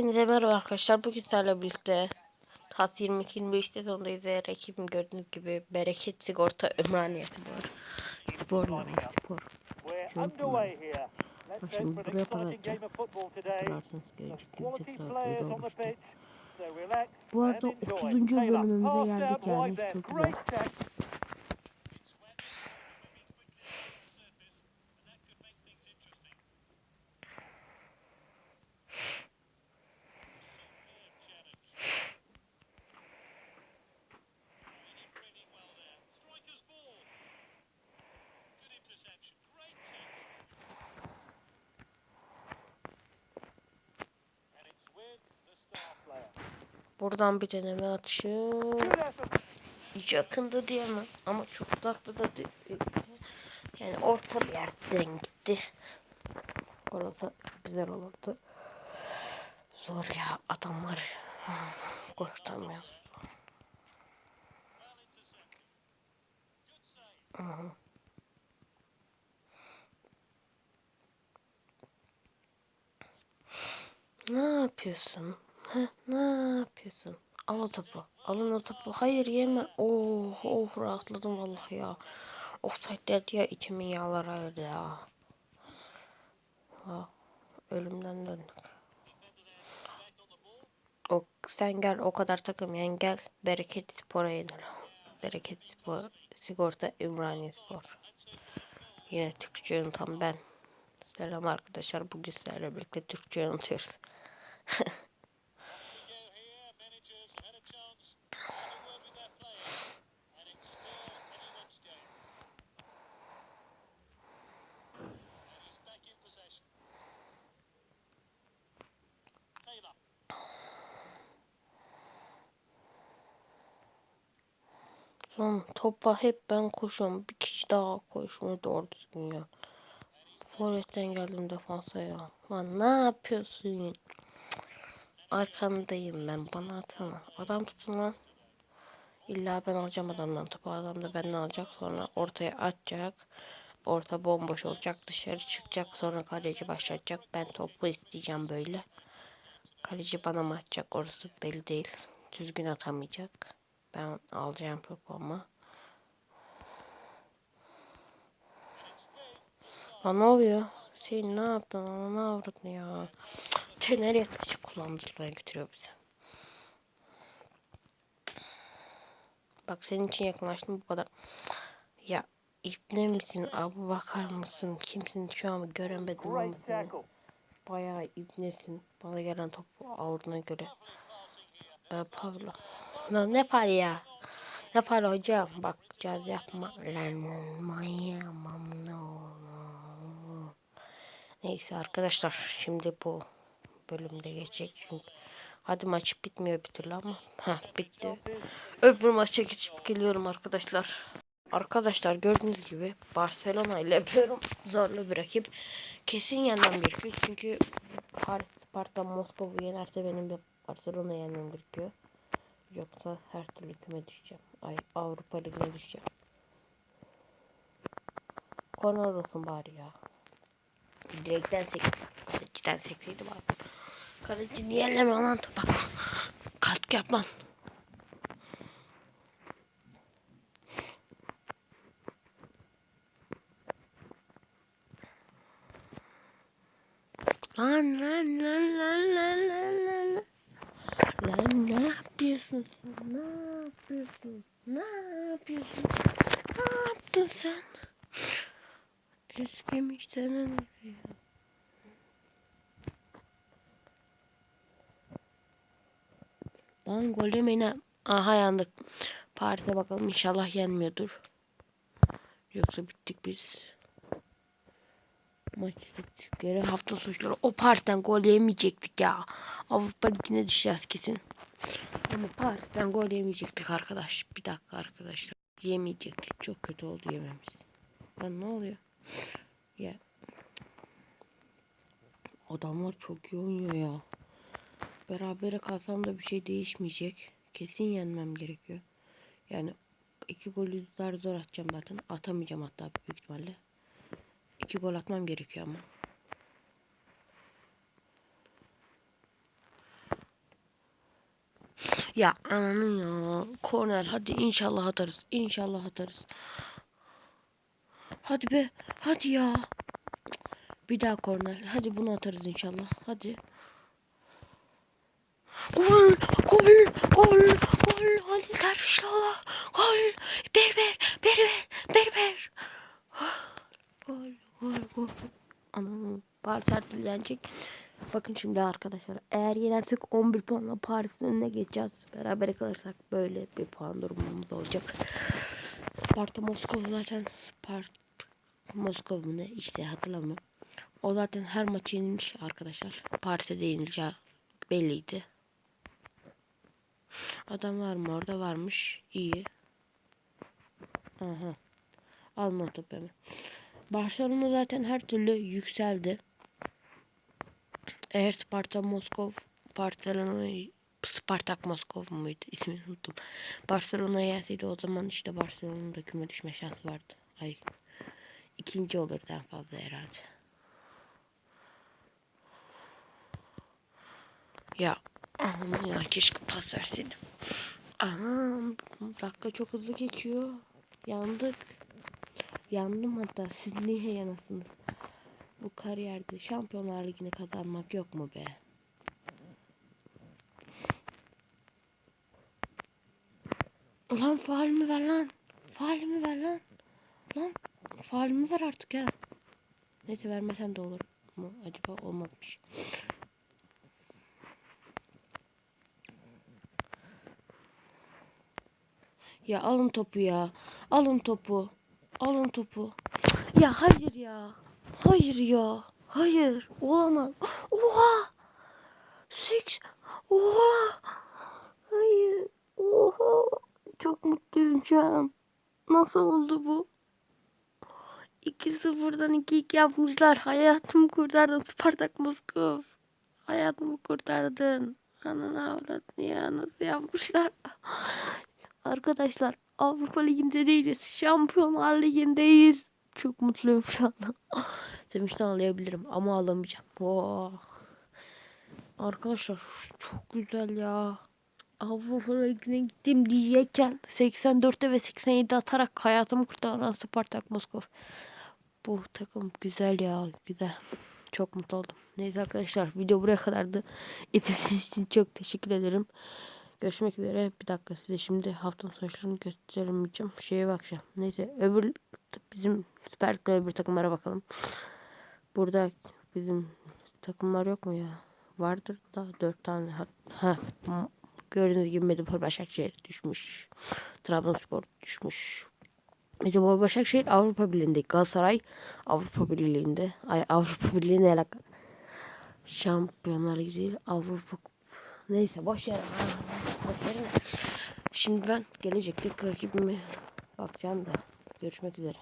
Hepinize merhaba arkadaşlar. Bugün sizlerle birlikte TAT 22-25 sezondayız ve rakibim gördüğünüz gibi Bereket Sigorta Ümraniye Spor. Spor lan spor. An buraya relax Bu arada and enjoy. 30. Taylor, bölümümüze geldik yani. Çok güzel. Buradan bir deneme atışı. Yakında diyemem ama çok uzakta da değil. Yani orta bir yerden gitti. Orada güzel olurdu. Zor ya adamlar. Kurtaramıyoruz. Aha. Ne yapıyorsun? Heh, ne yapıyorsun? Al o topu. Alın o topu. Hayır yeme. Oh oh rahatladım vallahi ya. Offside dedi ya içimin yağları ayırdı ya. Ha, ölümden döndük. O, sen gel o kadar takım yani gel. Bereket Spor'a yenelim. Bereket Spor, Sigorta Ümraniye Spor. Yine Türkçe unutan ben. Selam arkadaşlar. Bugün sizlerle birlikte Türkçe unutuyoruz. Son topa hep ben koşuyorum. Bir kişi daha koşmuyor doğru düzgün ya. Forvet'ten geldim defansa ya. Lan ne yapıyorsun? Arkandayım ben. Bana atsana. Adam tutun lan. İlla ben alacağım adamdan topu. Adam da benden alacak. Sonra ortaya atacak. Orta bomboş olacak. Dışarı çıkacak. Sonra kaleci başlatacak. Ben topu isteyeceğim böyle. Kaleci bana mı atacak? Orası belli değil. Düzgün atamayacak. Ben alacağım ama. Lan ne oluyor? Sen ne yaptın? Ana ne avradın ya? Tenere taşı kullandırmaya götürüyor bizi. Bak senin için yakınlaştım bu kadar. Ya ipne misin? Abi bakar mısın? Kimsin? Şu an göremedim ama seni. Bayağı ibnesin. Bana gelen topu aldığına göre. Ee, Pablo. Ne fal ya? Ne fal hocam? Bak caz yapma. Lan manyağım. Neyse arkadaşlar şimdi bu bölümde geçecek çünkü hadi maç bitmiyor bir türlü ama ha bitti. Öbür maça geçip geliyorum arkadaşlar. Arkadaşlar gördüğünüz gibi Barcelona ile yapıyorum. Zorlu bir rakip. Kesin yenmem gerekiyor çünkü Paris, Sparta, Moskova'yı yenerse benim de Barcelona yenmem gerekiyor. Yoksa her türlü küme düşeceğim. Ay Avrupa Ligi'ne düşeceğim. Korner olsun bari ya. Direkten sek. Kaleciden sekseydi var. Kaleci niye elleme lan topa? Katkı yap lan. Lan lan lan lan lan lan lan lan. Lan ne yapıyorsun sen? Ne yapıyorsun? Ne yapıyorsun? Ne yaptın sen? Eskimişten önce. Lan gol yemeğine. Aha yandık. Paris'e bakalım inşallah yenmiyordur. Yoksa bittik biz. Maç istatistikleri hafta sonuçları. O Paris'ten gol yemeyecektik ya. Avrupa Ligi'ne düşeceğiz kesin. Ama Paris'ten gol yemeyecektik arkadaş. Bir dakika arkadaşlar. Yemeyecektik. Çok kötü oldu yememiz. Lan ne oluyor? Ya. Adamlar çok iyi oynuyor ya. Berabere kalsam da bir şey değişmeyecek. Kesin yenmem gerekiyor. Yani iki golü zar zor atacağım zaten. Atamayacağım hatta büyük ihtimalle. İki gol atmam gerekiyor ama. Ya ananın ya. Korner hadi inşallah atarız. İnşallah atarız. Hadi be. Hadi ya. Bir daha korner. Hadi bunu atarız inşallah. Hadi. Gol, gol, gol, gol. Halil Dervişoğlu. Gol. Bir. Gol, gol, gol. Anam. Paris her türlü yenecek. Bakın şimdi arkadaşlar. Eğer yenersek 11 puanla Paris'in önüne geçeceğiz. Berabere kalırsak böyle bir puan durumumuz olacak. Sparta Moskova zaten Spart Moskova mı ne işte hatırlamıyorum. O zaten her maçı yenilmiş arkadaşlar. Paris'e de yenileceği belliydi. Adam var mı orada varmış. İyi. Aha. Alma topu hemen. Barcelona zaten her türlü yükseldi. Eğer Sparta Moskov Barcelona Spartak Moskov muydu ismini unuttum. Barcelona yerseydi o zaman işte Barcelona'nın da küme düşme şansı vardı. Ay ikinci olurdu en fazla herhalde. Ya aman ya keşke pas verseydim. Aha dakika çok hızlı geçiyor. Yandık. Yandım hatta siz niye yanasınız? Bu kariyerde Şampiyonlar Ligi'ni kazanmak yok mu be? Ulan faalimi ver lan. Faalimi ver lan. Lan faalimi ver artık ya. Neyse vermesen de olur mu? Acaba olmazmış. Ya alın topu ya. Alın topu. Alın topu. Ya hayır ya. Hayır ya. Hayır. Olamaz. Oha. Six. Oha. Hayır. Oha. Çok mutluyum şu an. Nasıl oldu bu? 2-0'dan 2-2 yapmışlar. Hayatımı kurtardın Spartak Moskov. Hayatımı kurtardın. Ananı avradını ya nasıl yapmışlar? Arkadaşlar Avrupa Ligi'nde değiliz. Şampiyonlar Ligi'ndeyiz. Çok mutluyum şu anda. Sevinçten ağlayabilirim ama ağlamayacağım. Oh. Arkadaşlar çok güzel ya. Avrupa Ligi'ne gittim diyecekken 84'te ve 87'de atarak hayatımı kurtaran Spartak Moskov. Bu takım güzel ya güzel. Çok mutlu oldum. Neyse arkadaşlar video buraya kadardı. İzlediğiniz için çok teşekkür ederim. Görüşmek üzere. Bir dakika size şimdi haftanın sonuçlarını gösteremeyeceğim. Şeye bakacağım. Neyse öbür bizim Süper Lig'de öbür takımlara bakalım. Burada bizim takımlar yok mu ya? Vardır da dört tane. Ha, ha gördüğünüz gibi Medipol Başakşehir düşmüş. Trabzonspor düşmüş. Medipol Başakşehir Avrupa Birliği'nde. Galatasaray Avrupa Birliği'nde. Ay Avrupa Birliği ne alaka? Şampiyonlar Ligi Avrupa Neyse boş ver. Verin. Şimdi ben gelecekteki rakibime bakacağım da. Görüşmek üzere.